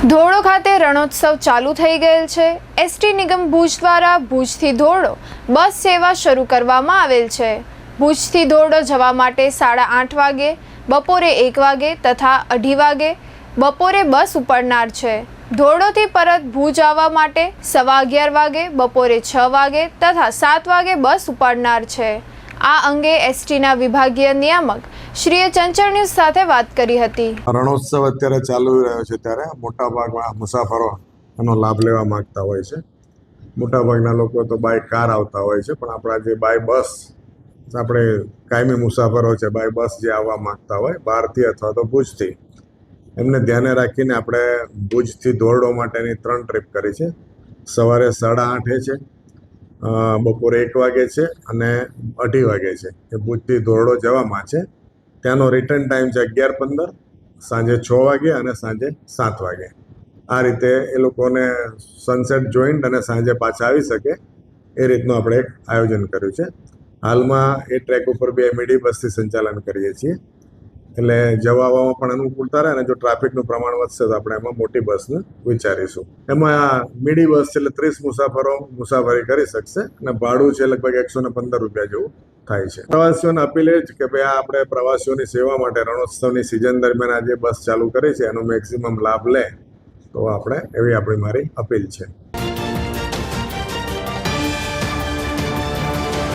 ધોરડો ખાતે રણોત્સવ ચાલુ થઈ ગયેલ છે. એસટી નિગમ ભુજ દ્વારા ભુજથી ધોરડો બસ સેવા શરૂ કરવામાં આવેલ છે. ભુજથી ધોરડો જવા માટે સાડા આઠ વાગે, બપોરે એક વાગે તથા અઢી વાગે બપોરે બસ ઉપડનાર છે. ધોરડોથી પરત ભુજ આવવા માટે સવા અગિયાર વાગે, બપોરે છ વાગે તથા સાત વાગે બસ ઉપાડનાર છે. આ અંગે એસટીના વિભાગીય નિયામક શ્રીએ ચંચળ ન્યૂઝ સાથે વાત કરી હતી. રણોત્સવ અત્યારે ચાલુ રહ્યો છે ત્યારે મોટા ભાગના મુસાફરો એનો લાભ લેવા માંગતા હોય છે. મોટા ભાગના લોકો તો બાય કાર આવતા હોય છે, પણ આપણા જે બાય બસ આપણે કાયમી મુસાફરો છે બાય બસ જે આવવા માંગતા હોય, બહારથી અથવા તો ભુજથી, એમને ધ્યાને રાખીને આપણે ભુજથી ધોરડો માટેની ત્રણ ટ્રીપ કરી છે. સવારે સાડા આઠે છે બપોરે એક વાગે છે અને અઢી વાગે છે. એ ભુજથી ધોરડો જવામાં છે. ત્યાંનો રિટર્ન ટાઈમ છે અગિયાર પંદર, સાંજે છ વાગે અને સાંજે સાત વાગે. આ રીતે એ લોકોને સનસેટ જોઈન્ટ અને સાંજે પાછા આવી શકે એ રીતનું આપણે એક આયોજન કર્યું છે. હાલમાં એ ટ્રેક ઉપર બે મીડી બસથી સંચાલન કરીએ છીએ. એટલે જવા આવવામાં પણ અનુકૂળતા રહે અને જો ટ્રાફિકનું પ્રમાણ વધશે તો આપણે એમાં મોટી બસને વિચારીશું. એમાં મીડી બસ છે એટલે ત્રીસ મુસાફરો મુસાફરી કરી શકશે અને ભાડું છે લગભગ એકસો ને પંદર રૂપિયા જેવું થાય છે. પ્રવાસીઓને અપીલ એ જ કે ભાઈ આ આપણે પ્રવાસીઓની સેવા માટે રણોત્સવની સિઝન દરમિયાન આ જે બસ ચાલુ કરી છે એનો મેક્સિમમ લાભ લે તો આપણે એવી આપણી મારી અપીલ છે.